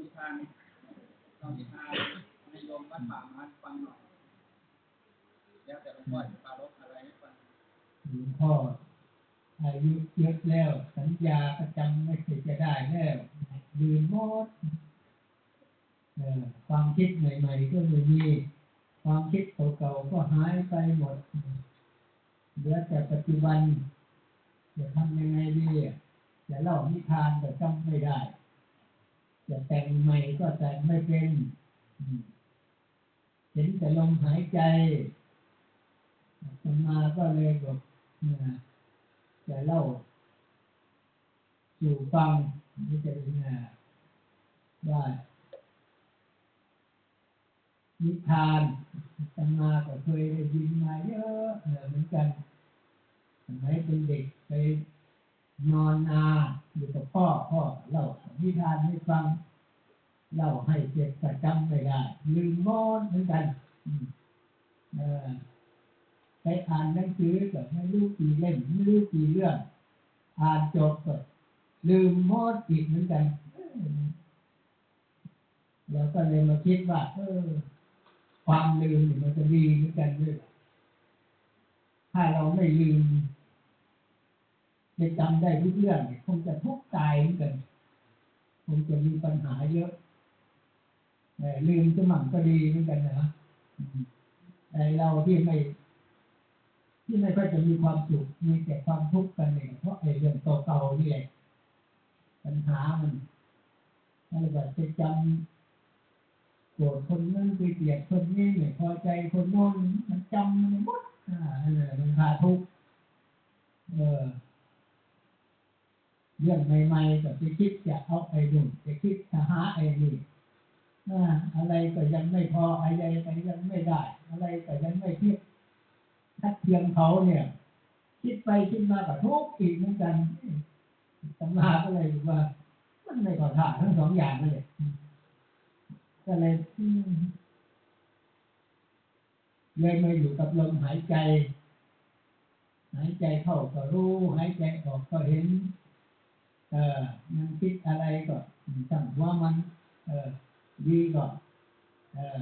นิทานเรานิทานในโยมวัดป่ามาฟังหน่อยแล้วแต่หลวงพ่อจะปารบอะไรให้ฟังหลวงพ่ออายุเยอะแล้ว สัญญาประจำไม่เคยจะได้แล้วลืมหมดความคิดใหม่ๆก็ไม่มีความคิดเก่าๆก็หายไปหมดเหลือแต่ปัจจุบันจะทำยังไงดีจะเล่านิทานก็จำไม่ได้ จะแต่งใหม่ก็แต่งไม่เป็นเห็นแต่ลมหายใจอาตมาก็เลยบอกนะจะเล่าสู่ฟังนี่จะเป็นไงว่านิทานอาตมาก็เคยได้ยินมาเยอะเออเหมือนกันสมัยเป็นเด็กไป นอนนาอยู่กับพ่อพ่อเล่านิทานให้ฟังเล่าให้เจ็บประจำไม่ได้ลืมหมดเหมือนกันไปอ่านหนังสือก็ไม่รู้กี่เล่มไม่รู้กี่เรื่อง อ่านจบก็ลืมหมดอีกเหมือนกันเราก็เลยมาคิดว่า เออ ความลืมมันจะดีเหมือนกันด้วยถ้าเราไม่ลืม จะจำได้ทุกเรื่องเนี่ยคงจะทุกข์ตายเหมือนกันคงจะมีปัญหาเยอะแต่ลืมจะหมั่นก็ดีเหมือนกันนะอืมแต่เราที่ไม่ ที่ไม่ค่อยจะมีความสุขมีแต่ความทุกข์กันเองเพราะไอ้เรื่องเก่าๆนี่แหละปัญหามันอะไรแบบจะจำโกรธคนนั้นไปเกลียดคนนี้ไม่พอใจคนโน้นมันจำมันหมดอ่านั่นมันพาทุกข์เออ เรื่องใหม่ๆก็ไปคิดจะเอาไอ้นุ่นจะคิดจะหาไอ้นี่อ่าอะไรก็ยังไม่พออะไรก็ยังไม่ได้ อะไรก็ยังไม่คิดถ้าเทียมเขาเนี่ย คิดไปคิดมากับทุกข์อีกเหมือนกันตำราก็เลยว่า มันไม่ก่อท่าทั้งสองอย่างนั่นแหละก็เลยเลยมาอยู่กับลมหายใจ หายใจเข้าก็รู้ หายใจออกก็เห็น เออมันคิดอะไรก็ตั้งว่ามัน เออดีก็เออ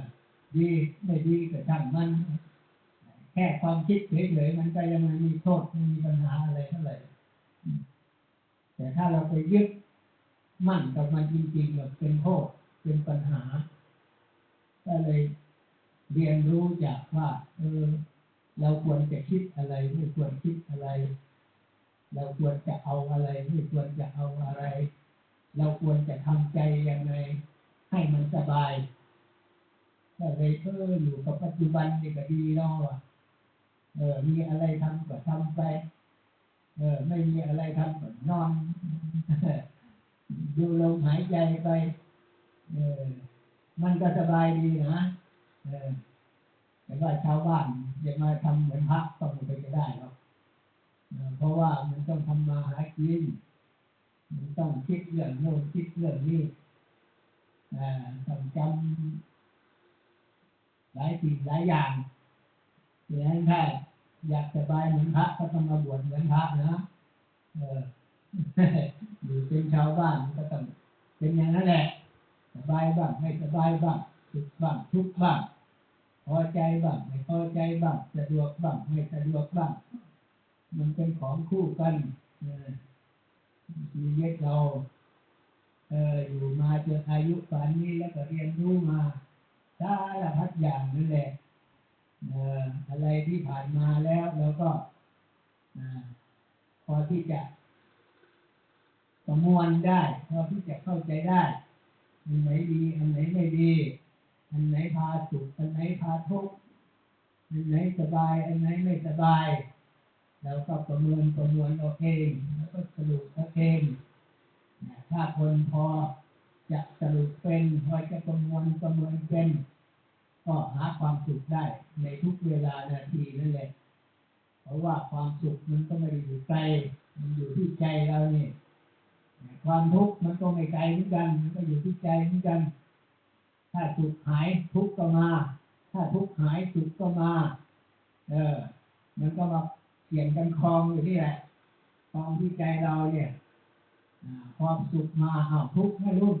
ดีไม่ดีก็ตั้งมัน แค่ความคิดเฉยๆมันก็ยังไม่มีโทษไม่มีปัญหาอะไรเท่าไหร่แต่ถ้าเราไปยึดมั่นกับมันจริงๆแบบเป็นโทษเป็นปัญหา ก็เลยเรียนรู้จากว่า เออ เราควรจะคิดอะไร ไม่ควรคิดอะไร เราควรจะเอาอะไรไม่ควรจะเอาอะไร เราควรจะทำใจยังไงให้มันสบายก็เลยเอออยู่กับปัจจุบันนี่ก็ดีเนาะเออ มีอะไรทำก็ทำไป เออ ไม่มีอะไรทำก็นอนดูลมหายใจไป เออ มันก็สบายดีนะ เออแต่ว่าชาวบ้านอย่ามาทำเหมือนพระก็ไม่ไปก็ได้หรอก เพราะว่ามันต้องทำมาหากิน มันต้องคิดเรื่องโน้นคิดเรื่องนี้ต้องจำหลายสิ่งหลายอย่างดังนั้นถ้าอยากสบายเหมือนพระก็ต้องมาบวชเหมือนพระนะเอออยู่เป็นชาวบ้านก็ต้องเป็นอย่างนั้นแหละสบายบ้างไม่สบายบ้างสุขบ้างทุกข์บ้างพอใจบ้างไม่พอใจบ้างสะดวกบ้างไม่สะดวกบ้าง มันเป็นของคู่กันชีวิตเราเอออยู่มาจนอายุป่านนี้แล้วก็เรียนรู้มาสารพัดอย่างนั่นแหละเอออะไรที่ผ่านมาแล้วเราก็อ่าพอที่จะประมวลได้ พอที่จะเข้าใจได้อันไหนดีอันไหนไม่ดีอันไหนพาสุขอันไหนพาทุกข์อันไหนสบาย อันไหนไม่สบาย เราก็ประเมินประมวลเอาเองแล้วก็สรุปเอาเองนะถ้าคนพอจะสรุปเป็นพอจะประมวลประเมินเป็น ก็หาความสุขได้ในทุกเวลานาทีนั่นแหละเพราะว่าความสุขมันก็ไม่ได้อยู่ไกลมันอยู่ที่ใจเราเนี่ยความทุกข์มันก็ไม่ไกลเหมือนกันมันก็อยู่ที่ใจเหมือนกัน ถ้าสุขหายทุกข์ก็มา ถ้าทุกข์หายสุขก็มา เออ มันก็มา เกี่ยงกันคลองอยู่นี่แหละคลองที่ใจเราเนี่ยความสุขมาอ้าวทุกข์ไม่รู้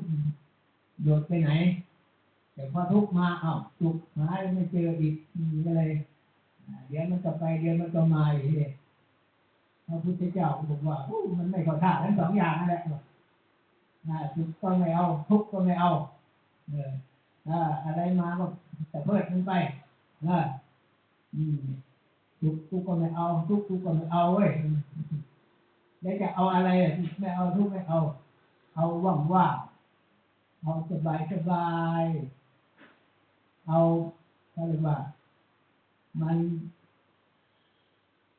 โดดไปไหน แต่พอทุกข์มาเอ้าสุขหายไม่เจออีกมก็เลยเดี๋ยวมันก็ไปเดี๋ยวมันก็มาอยู่เลยพระพุทธเจ้าบอกว่ามันไม่เข้าท่าทั้งสองอย่างนั่นแหละอ่าสุขก็ไม่เอา ทุกข์ก็ไม่เอาเอออะไรมาก็แต่เพิดมันไปนะอืม สุขกูก็ไม่เอา ทุกข์กูก็ไม่เอาเว้ยแล้วจะเอาอะไรอะไม่เอาทุกข์ไม่เอา เอาว่างว่างเอาสบายสบาย เอาเขาเรียกว่า มัน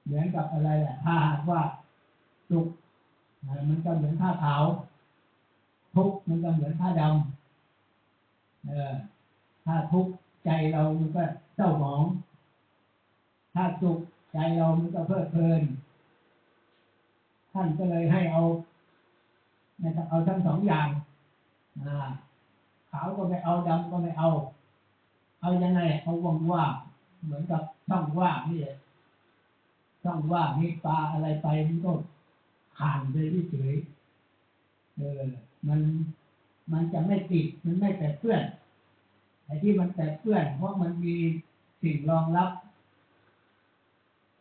เหมือนกับอะไรอะถ้าหากว่าสุขมันก็เหมือนผ้าขาว ทุกข์มันก็เหมือนผ้าดำเออถ้าทุกข์ใจเรามันก็เศร้าหมอง ถ้าสุขใจเรามันก็เพลิดเพลิน ท่านก็เลยให้เอานะครับเอาทั้งสองอย่างอ่าขาวก็ไม่เอาดำก็ไม่เอา เอายังไงเอาว่างว่างเหมือนกับช่องว่างนี่แหละช่องว่างมีปลาอะไรไปมันก็ผ่านไปเฉยเออ มันมันจะไม่ติด มันไม่แตกเปื้อนไอ้ที่มันแตกเปื้อน เพราะมันมีสิ่งรองรับ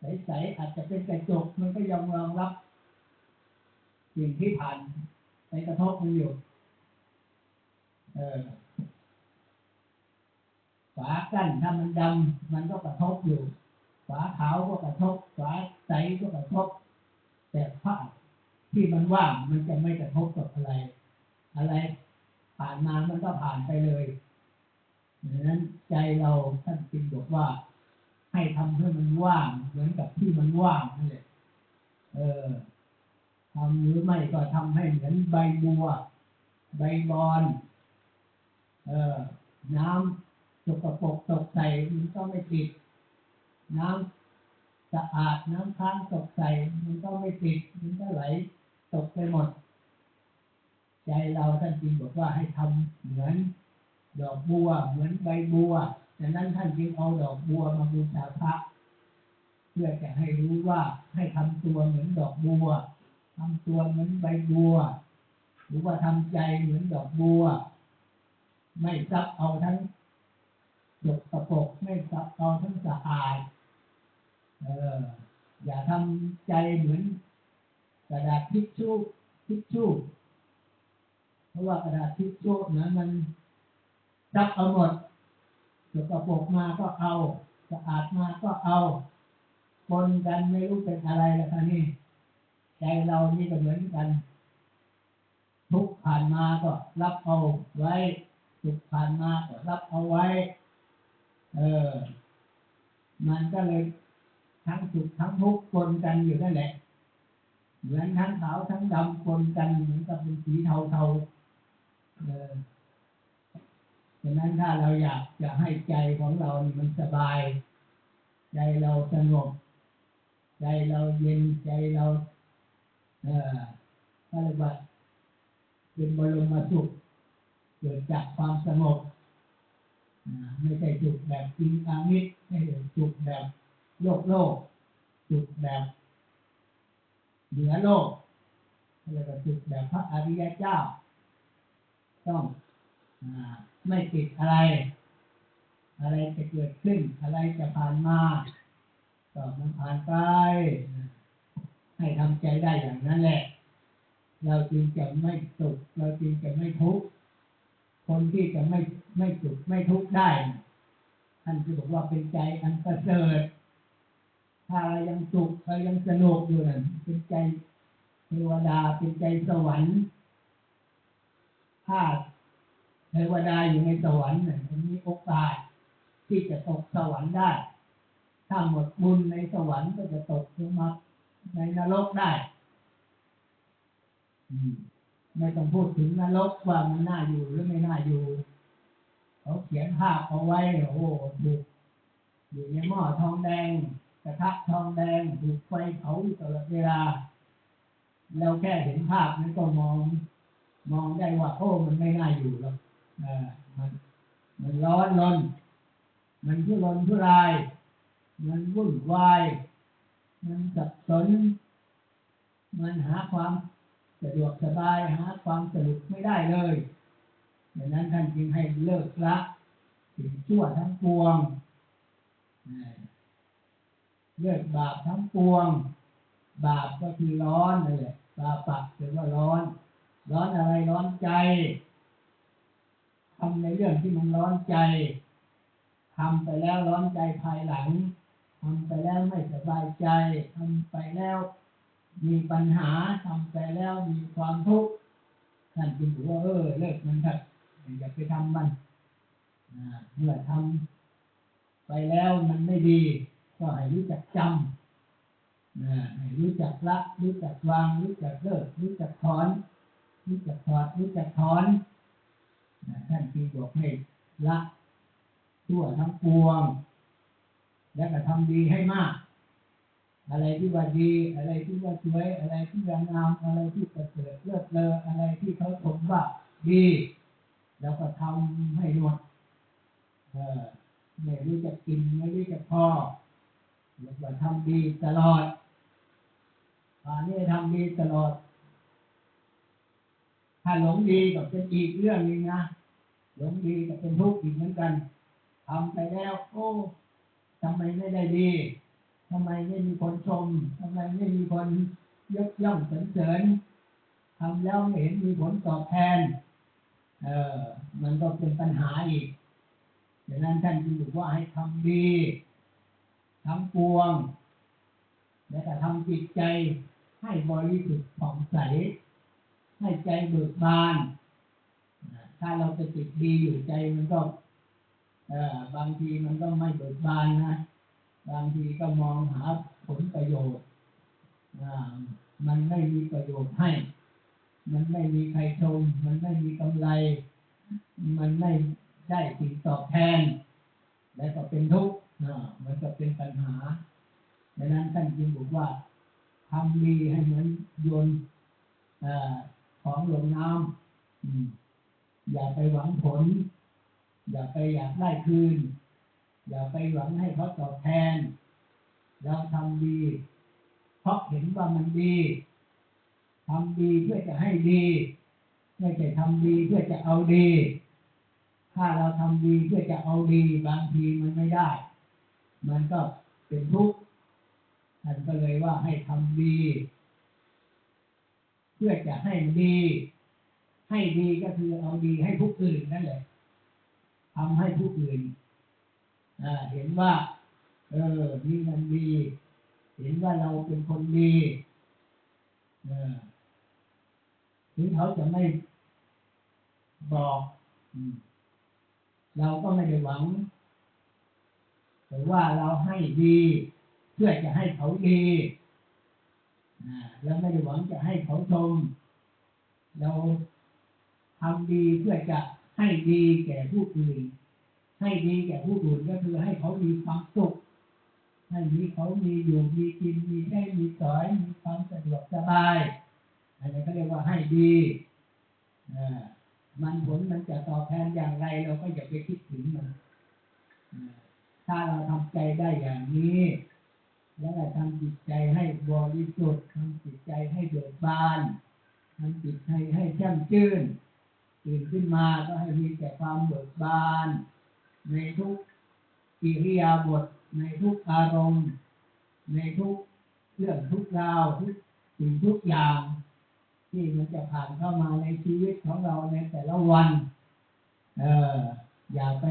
ใสๆอาจจะเป็นกระจกมันก็ยังรองรับสิ่งที่ผ่านไปกระทบมันอยู่ เออฝากั้นถ้ามันดำมันก็กระทบอยู่ ฝาขาวก็กระทบ ฝาใสก็กระทบ แต่ผ้าที่มันว่างมันจะไม่กระทบกับอะไร อะไร ผ่านมามันก็ผ่านไปเลยดังนั้นใจเราท่านจึงบอกว่า ให้ทำให้มันว่าง เหมือนกับที่มันว่างนั่นแหละเออทำหรือไม่ก็ทำให้เหมือนใบบัว ใบบอนเออน้ำสกปรกตกใส่มันก็ไม่ติด น้ำสะอาดน้ำค้างตกใส่มันก็ไม่ติด มันก็ไหลตกไปหมด ใจเราท่านจึงบอกว่าให้ทำเหมือนดอกบัว เหมือนใบบัว ดังนั้นท่านจึงเอาดอกบัวมาบูชาพระเพื่อจะให้รู้ว่าให้ทำตัวเหมือนดอกบัวทำตัวเหมือนใบบัว หรือว่าทำใจเหมือนดอกบัว ไม่ซับเอาทั้งสกปกไม่ซับเอาทั้งสะอาดเอออย่าทำใจเหมือนกระดาษทิชชู่ทิชชู่เพราะว่ากระดาษทิชชู่นั้นมันซับเอาหมด สกปรกมาก็เอาสะอาดมาก็เอาปนกันไม่รู้เป็นอะไรแล้วท่านี่ใจเรานี่ก็เหมือนกัน ทุกผ่านมาก็รับเอาไว้สุขผ่านมาก็รับเอาไว้ เออ มันก็เลยทั้งสุขทั้งทุกข์ปนกันอยู่นั่นแหละเหมือนทั้งขาวทั้งดำปนกันเหมือนกับเป็นสีเทาๆเออ ฉะนั้นถ้าเราอยากจะให้ใจของเรามันสบาย ใจเราสงบ ใจเราเย็นใจเราเอ่ออะไรยกว่าเป็นบรมสุขเกิดจากความสงบไม่ใช่สุขแบบจริงอามิตรไม่ใช่สุขแบบโลกโลกสุขแบบเหนือโลกอะไรยก็สุขแบบพระอริยเจ้า ต้อง ไม่ติดอะไร อะไรจะเกิดขึ้น อะไรจะผ่านมาก็มันผ่านไป ให้ทำใจได้อย่างนั้นแหละ เราจึงจะไม่สุขเราจึงจะไม่ทุกข์คนที่จะไม่ไม่สุขไม่ทุกข์ได้ท่านจะบอกว่าเป็นใจอันประเสริฐถ้าเรายังสุขเรายังสนุกอยู่นั่นเป็นใจเทวดาเป็นใจสวรรค์ถ้า เทวดาอยู่ในสวรรค์น่ะมันมีโอกาส ที่จะตกสวรรค์ได้ ถ้าหมดบุญในสวรรค์ก็จะตกลงมาในนรกได้อมไม่ต้องพูดถึงนรกว่ามันน่าอยู่หรือไม่น่าอยู่ เขาเขียนภาพเอาไว้โอ้โหดูอยู่ในหม้อทองแดง กระทะทองแดงถูกไฟเผาตลอดเวลาเราแค่เห็นภาพนั้นก็มอง มองได้ว่าโอ้มันไม่น่าอยู่หรอก มันมันร้อนรนมันทุรนทุราย มันวุ่นวาย มันสับสน มันหาความสะดวกสบายหาความสนุกไม่ได้เลยดังนั้นท่านจึงให้เลิกละสิ่งชั่วทั้งปวง เลิกบาปทั้งปวง บาปก็คือร้อนนั่นแหละบาปักแปลว่าร้อน ร้อนอะไรร้อนใจ ทำในเรื่องที่มันร้อนใจทำไปแล้วร้อนใจภายหลังทำไปแล้วไม่สบายใจทำไปแล้วมีปัญหาทำไปแล้วมีความทุกข์ท่านจึงบอกว่าเออเลิกมันเถอะอย่าไปทำมันเมื่อทำไปแล้วมันไม่ดี ก็ให้รู้จักจำนะให้รู้จักละ รู้จักวาง รู้จักเลิก รู้จักถอน รู้จักถอด รู้จักถอน ท่านจึงบอกให้ละชั่วทั้งปวง และก็ทำดีให้มาก อะไรที่ว่าดี อะไรที่ว่าสวย อะไรที่ว่างามอะไรที่ประเสริฐเลิศเลออะไรที่เขาชมว่าดี แล้วก็ทำให้หมดเออไม่รู้จะกินไม่รู้จะพอแล้วก็ทำดีตลอดป่านนี้ทำดีตลอด ถ้าหลงดีก็เป็นอีกเรื่องหนึงนะหลงดีก็เป็นทุกข์อีกเหมือนกันทำไปแล้ว โอ้ทำไมไม่ได้ดีทำไมไม่มีคนชมทำไมไม่มีคนยกย่องสรรเสริญทำแล้วไม่เห็นมีผลตอบแทน เออมันก็เป็นปัญหาอีกดังนั้นท่านจึงบอกว่าให้ทำดีทั้งปวง และก็ทำจิตใจให้บริสุทธิ์ผ่องใส ให้ใจเบิกบาน ถ้าเราไปติดดีอยู่ใจมันก็บางทีมันก็ไม่เบิกบานนะ บางทีก็มองหาผลประโยชน์มันไม่มีประโยชน์ให้ มันไม่มีใครชม มันไม่มีกำไร มันไม่ได้สิ่งตอบแทน และก็เป็นทุกข์มันก็เป็นปัญหาดังนั้นท่านจึงบอกว่าทำดีให้เหมือนโยน ของลงน้ำอืมอย่าไปหวังผล อย่าไปอยากได้คืน อย่าไปหวังให้เขาตอบแทน เราทำดี เพราะเห็นว่ามันดีทำดีเพื่อจะให้ดี ไม่ใช่ทำดีเพื่อจะเอาดี ถ้าเราทำดีเพื่อจะเอาดี บางทีมันไม่ได้ มันก็เป็นทุกข์ท่านก็เลยว่าให้ทำดี พื่อจะให้ดี ให้ดีก็คือเอาดีให้ผู้อื่นนั่นแหละทำให้ผู้อื่นเห็นว่า เออนี่มันดี เห็นว่าเราเป็นคนดีถึงเขาจะไม่บอกเราก็ไม่ได้หวังแต่ว่าเราให้ดี เพื่อจะให้เขาดี เราไม่ได้หวังจะให้เขาชม เราทำดีเพื่อจะให้ดีแก่ผู้อื่น ให้ดีแก่ผู้อื่นก็คือให้เขามีความสุข ให้มีเขามีอยู่มีกินมีใช้มีสอยมีความสะดวกสบายอันนี้เขาเรียกว่าให้ดีมันผลมันจะตอบแทนอย่างไร เราก็อย่าไปคิดถึงมันถ้าเราทำใจได้อย่างนี้ แล้วก็ทำจิตใจให้บริสุทธิ์ทำจิตใจให้เบิกบานทำจิตใจให้แช่มชื่นตื่นขึ้นมาก็ให้มีแต่ความเบิกบาน ในทุกกิริยาบท ในทุกอารมณ์ ในทุกเรื่องทุกราวทุกสิ่งทุกอย่าง ที่มันจะผ่านเข้ามาในชีวิตของเราในแต่ละวัน เอออย่าไป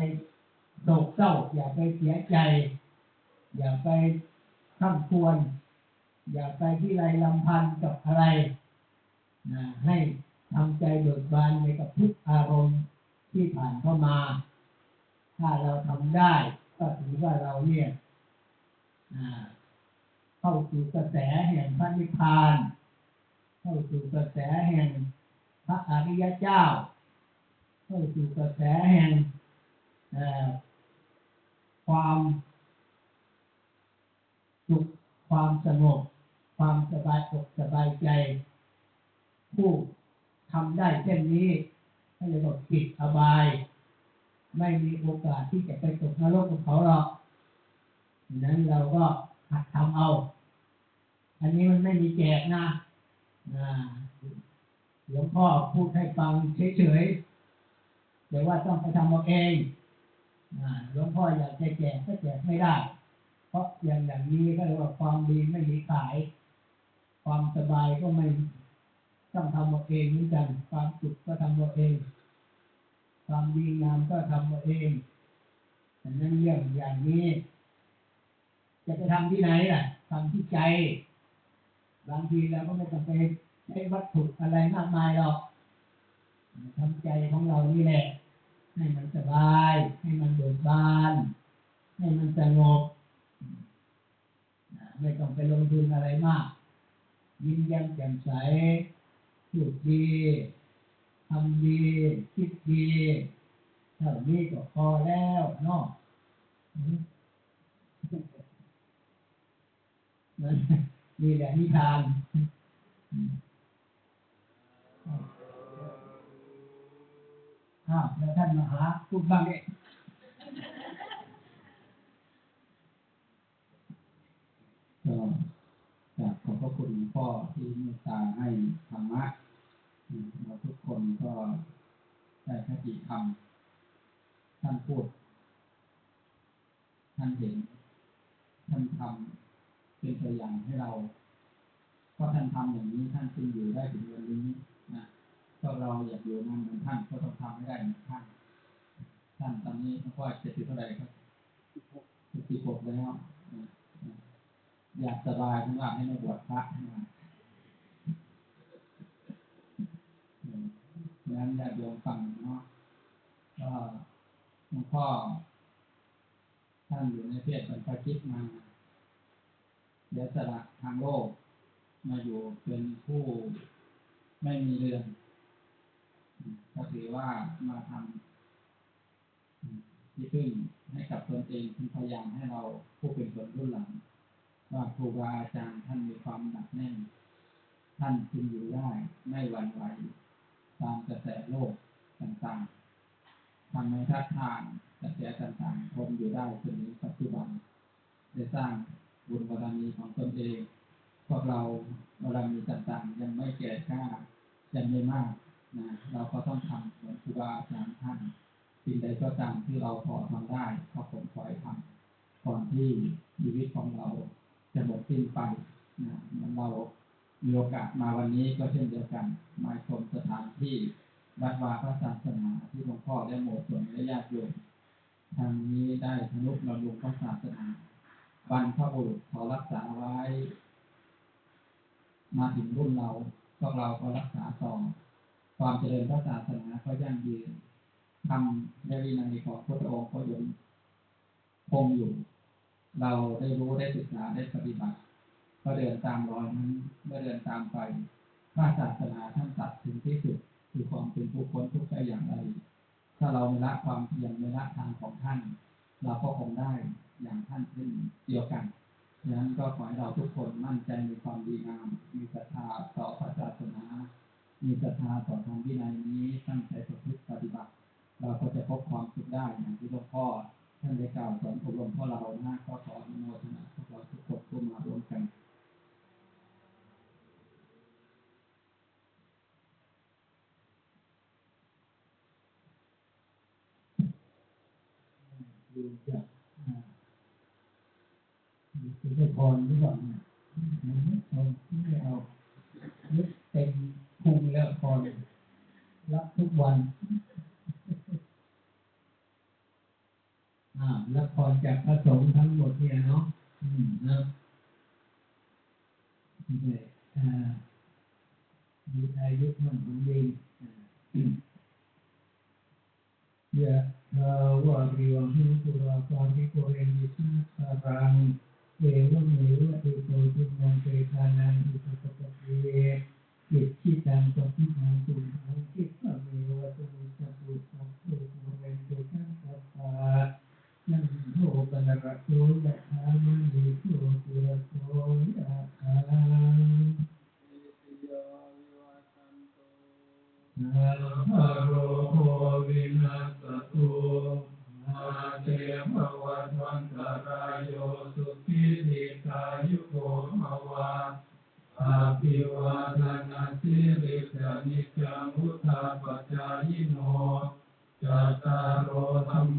โศกเศร้า อย่าไปเสียใจ อย่าไป ข้ามควร อย่าไปที่ไรลำพันกับอะไรนะให้ทำใจเบิกบานในกับทุกอารมณ์ที่ผ่านเข้ามา ถ้าเราทำได้ ก็ถือว่าเราเนี่ยเข้าสู่กระแสแห่งพระนิพพาน เข้าสู่กระแสแห่งพระอริยเจ้า เข้าสู่กระแสแห่งความ สุขความสงบ ความสบายอกสบายใจ ผู้ทำได้เช่นนี้ให้รียกปิดอบาย ไม่มีโอกาสที่จะไปตกนรกกับเขาหรอกนั้นเราก็หัดทำเอา อันนี้มันไม่มีแจกนะอ่าหลวงพ่อพูดให้ฟังเฉยๆแต่ว่าต้องไปทำเอาเองหลวงพ่ออยากจะแจกก็แจกไม่ได้ เพราะอย่างอย่างนี้ก็เรียกว่าความดีไม่มีขาย ความสบายก็ไม่ต้องทำเอาเองเหมือนกัน ความสุขก็ทำเอาเอง ความดีงามก็ทำเอาเองดังนั้นเรื่องอย่างนี้ จะไปทำที่ไหนล่ะทำที่ใจ บางทีเราก็ไม่ต้องไปใช้วัตถุอะไรมากมายหรอกทำใจของเรานี่แหละ ให้มันสบาย ให้มันเบิกบาน ให้มันสงบ ไม่ต้องไปลงทุนอะไรมาก ยิ้มแย้มแจ่มใสพูดดีทำดีคิดดีเท่านี้ก็พอแล้วเนาะนั่นนี่แหละนิทานอ้าวแล้วท่านมหาพูดบ้างดิ ก็อยากขอบพระคุณพ่อที่เมตตาให้ธรรมะเราทุกคนก็ได้คติธรรมท่านพูด ท่านเห็น ท่านทำเป็นตัวอย่างให้เราก็ท่านทำอย่างนี้ท่านจึงอยู่ได้ถึงวันนี้นะก็เราอยากอยู่นานเหมือนท่านก็ต้องทำให้ได้เหมือนท่านท่านตอนนี้หลวงพ่อเจ็ดสิบเท่าไหร่ครับสิบหกแล้วนะ อยากสบายทั้งว่าให้มาบวชพระทั้งว่าเออฉะนั้นญาติโยมฟังเนาะก็หลวงพ่อท่านอยู่ในเพศบรรพชิตมาเดี๋ยวสละทางโลก มาอยู่เป็นผู้ไม่มีเรือนก็ถือว่ามาทำที่พึ่งให้กับตนเองเป็นพยายามให้เราผู้เป็นคนรุ่นหลัง ว่าครูบาอาจารย์ท่านมีความหนักแน่น ท่านจึงอยู่ได้ไม่หวั่นไหวตามกระแสโลกต่างๆทำให้ทัดทานกระแสต่างๆทนอยู่ได้จนถึงปัจจุบันได้สร้างบุญบารมีของตนเองพวกเราบารมีต่างๆ ยังไม่แก่กล้ายังไม่มากนะเราก็ต้องทำเหมือนครูบาอาจารย์ท่านสิ่งใดก็ตามที่เราพอทำได้ก็ผมขอให้ทำก่อนที่ชีวิตของเรา จะหมดสิ้นไปนะเรามีโอกาสมาวันนี้ก็เช่นเดียวกัน มาชมสถานที่วัดวาพระศาสนาที่หลวงพ่อได้โมส่วนและญาติโยมทางนี้ได้ทนุบำรุงพระศาสนาบรรพบุรุษเขารักษาไว้ มาถึงรุ่นเราพวกเราก็รักษาต่อ ความเจริญพระศาสนาก็ยั่งยืนทำในวินัยของพระองค์ก็ยังคงอยู่ เราได้รู้ได้ศึกษาได้ปฏิบัติ ก็เดินตามรอยนั้นเมื่อเดินตามไปพระศาสนาท่านตัดถึงที่สุดคือความเป็นผู้พ้นทุกข์ได้อย่างไร ถ้าเราไม่ละความเพียรไม่ละทางของท่าน เราก็คงได้อย่างท่านเช่นเดียวกันดังนั้นก็ขอให้เราทุกคนมั่นใจในความดีงาม มีศรัทธาต่อพระศาสนา มีศรัทธาต่อทางวินัยนี้ตั้งใจประพฤติปฏิบัติ เราก็จะพบความสุขได้อย่างที่หลวงพ่อ ท่านได้กล่าวสอนอบรมพวกเรานะก็ขออนุโมทนาพวกเราทุกคนร่วมมาร่วมกันดูจากอ่าดูได้พรหรือเปล่าเนี่ยไม่เอาไม่เอานึเต็มพุงแล้วพรรับทุกวัน อ่ารับพรจากพระสงฆ์ทั้งหมดเนี่ยเนาะอืมนะนี่อ่ามีอายุมั่นคงยืนอ่ายะทาวาริวังสุราปาริโกเรนิสังสารังเอวเมวะอิโตจุมังเตทานังอิปปะปะเยอิชิตังปะปิมังตุมังคิปะเมวะตุสัพพุสัพพุโมเรนตุสังสัพพะ นั่งโอปะระโตยะถามณีโตติระโตยะถานาหโรโควินัสตุมาเตภวัตวันตรายโยสุขิติกายุโกภวะอาภิวาทนาสิริสานิจังุทธาปัจจายโนจัตตารโรธรรม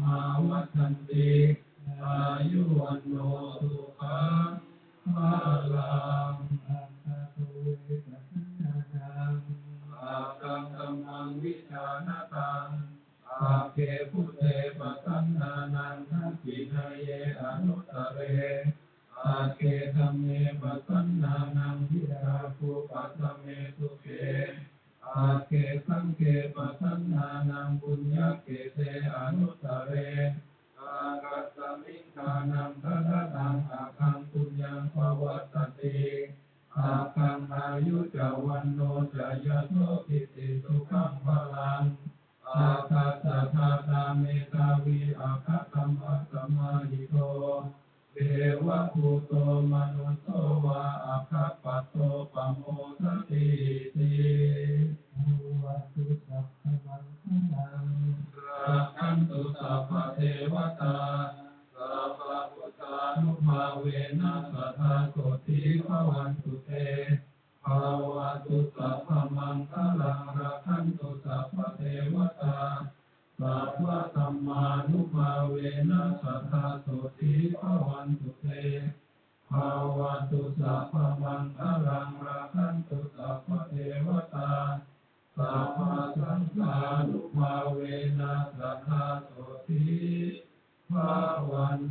विधये आखेतमे वसन्नानं विराकुपतमे सुखे आखेतं के वसन्नानं สุตตาปเทวตา One.